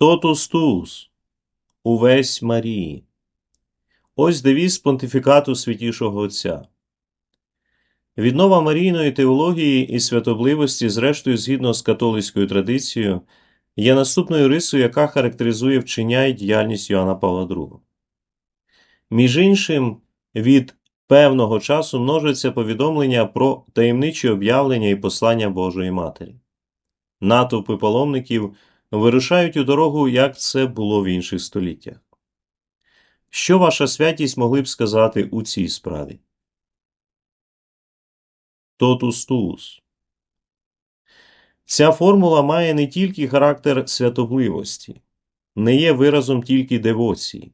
Тотус туус, увесь Марії. Ось девіз понтифікату святішого Отця. Віднова Марійної теології і святобливості, зрештою, згідно з католицькою традицією, є наступною рисою, яка характеризує вчення і діяльність Йоанна Павла II. Між іншим, від певного часу множаться повідомлення про таємничі об'явлення і послання Божої Матері. Натовпи паломників вирушають у дорогу, як це було в інших століттях. Що ваша святість могли б сказати у цій справі? Тотус туус. Ця формула має не тільки характер святобливості, не є виразом тільки девоції,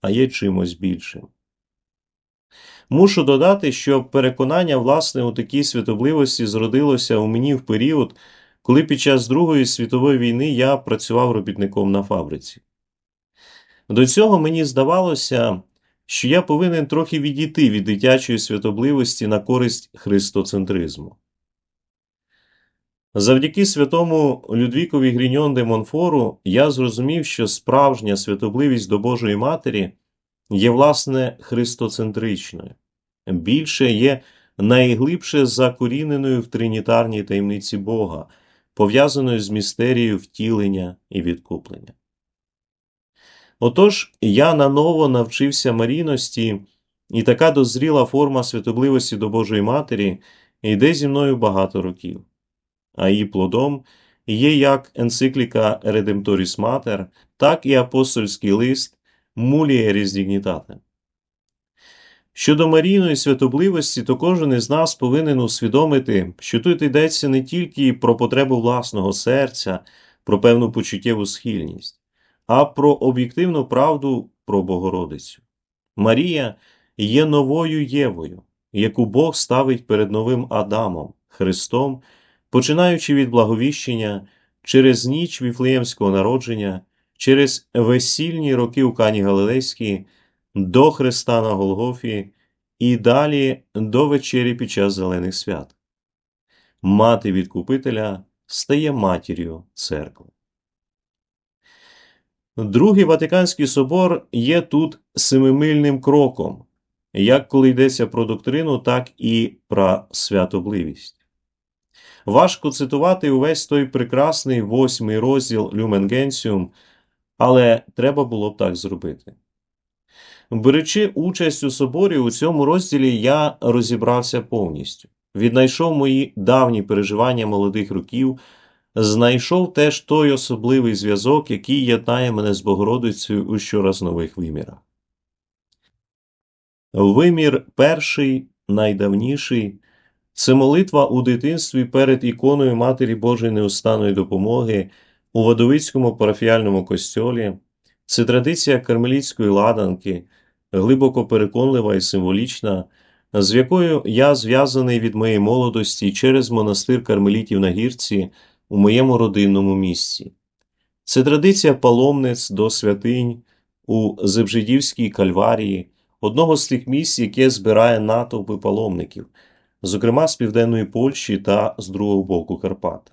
а є чимось більшим. Мушу додати, що переконання власне у такій святобливості зродилося у мені в період, коли під час Другої світової війни я працював робітником на фабриці. До цього мені здавалося, що я повинен трохи відійти від дитячої святобливості на користь христоцентризму. Завдяки святому Людвікові Гріньон де Монфору я зрозумів, що справжня святобливість до Божої Матері є, власне, христоцентричною, більше є найглибше закоріненою в тринітарній таємниці Бога, пов'язаною з містерією втілення і відкуплення. Отож, я наново навчився марійності, і така дозріла форма святобливості до Божої Матері йде зі мною багато років, а її плодом є як енцикліка Redemptoris Mater, так і апостольський лист Mulieris Dignitate. Щодо марійної святобливості, то кожен із нас повинен усвідомити, що тут йдеться не тільки про потребу власного серця, про певну почуттєву схильність, а про об'єктивну правду про Богородицю. Марія є новою Євою, яку Бог ставить перед новим Адамом, Христом, починаючи від благовіщення через ніч віфлеємського народження, через весільні роки у Кані Галилейській, до Христа на Голгофі і далі до вечері під час Зелених свят. Мати Відкупителя стає матір'ю церкви. Другий Ватиканський собор є тут семимильним кроком, як коли йдеться про доктрину, так і про святобливість. Важко цитувати увесь той прекрасний восьмий розділ Люмен але треба було б так зробити. Беручи участь у соборі, у цьому розділі я розібрався повністю, віднайшов мої давні переживання молодих років, знайшов теж той особливий зв'язок, який єднає мене з Богородицею у щораз нових вимірах. Вимір перший, найдавніший це молитва у дитинстві перед іконою Матері Божої неустанної допомоги у Водовицькому парафіальному костьолі, це традиція кармелітської ладанки, глибоко переконлива і символічна, з якою я зв'язаний від моєї молодості через монастир кармелітів на гірці у моєму родинному місці. Це традиція паломниць до святинь у Зебжидівській кальварії, одного з тих місць, яке збирає натовпи паломників, зокрема з південної Польщі та з другого боку Карпат.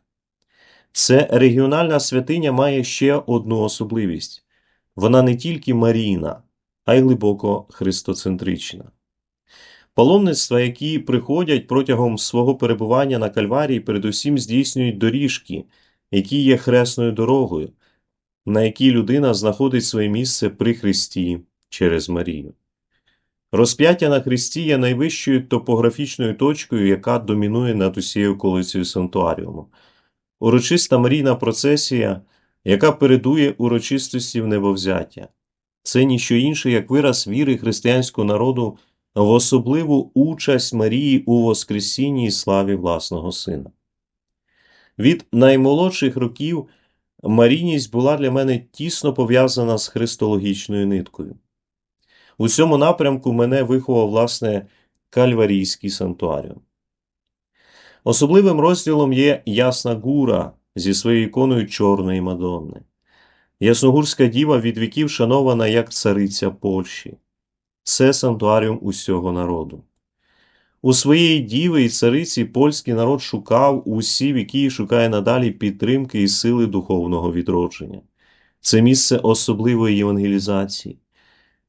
Це регіональна святиня має ще одну особливість вона не тільки марійна, а й глибоко христоцентрична. Паломництва, які приходять протягом свого перебування на Кальварії, передусім здійснюють доріжки, які є хресною дорогою, на якій людина знаходить своє місце при Христі через Марію. Розп'яття на Христі є найвищою топографічною точкою, яка домінує над усією околицею Сантуаріуму. Урочиста Марійна процесія, яка передує урочистості в небовзяття. Це ніщо інше, як вираз віри християнського народу в особливу участь Марії у Воскресінні і славі власного Сина. Від наймолодших років Марійність була для мене тісно пов'язана з христологічною ниткою. У цьому напрямку мене виховав власне Кальварійський сантуаріум. Особливим розділом є Ясна Гура зі своєю іконою Чорної Мадонни. Ясногурська діва від віків шанована як цариця Польщі. Це сантуаріум усього народу. У своєї діви і цариці польський народ шукав усі віки і шукає надалі підтримки і сили духовного відродження. це місце особливої євангелізації.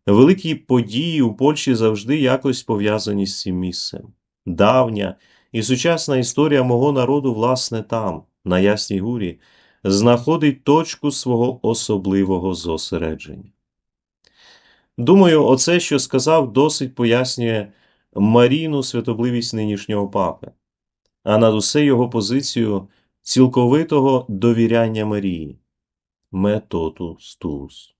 Великі події у Польщі завжди якось пов'язані з цим місцем. Давня і сучасна історія мого народу, власне, там, на Ясній Гурі, знаходить точку свого особливого зосередження. Думаю, оце, що сказав, досить пояснює Марійну святобливість нинішнього папи, а над усе його позицію цілковитого довіряння Марії. Метоту стус.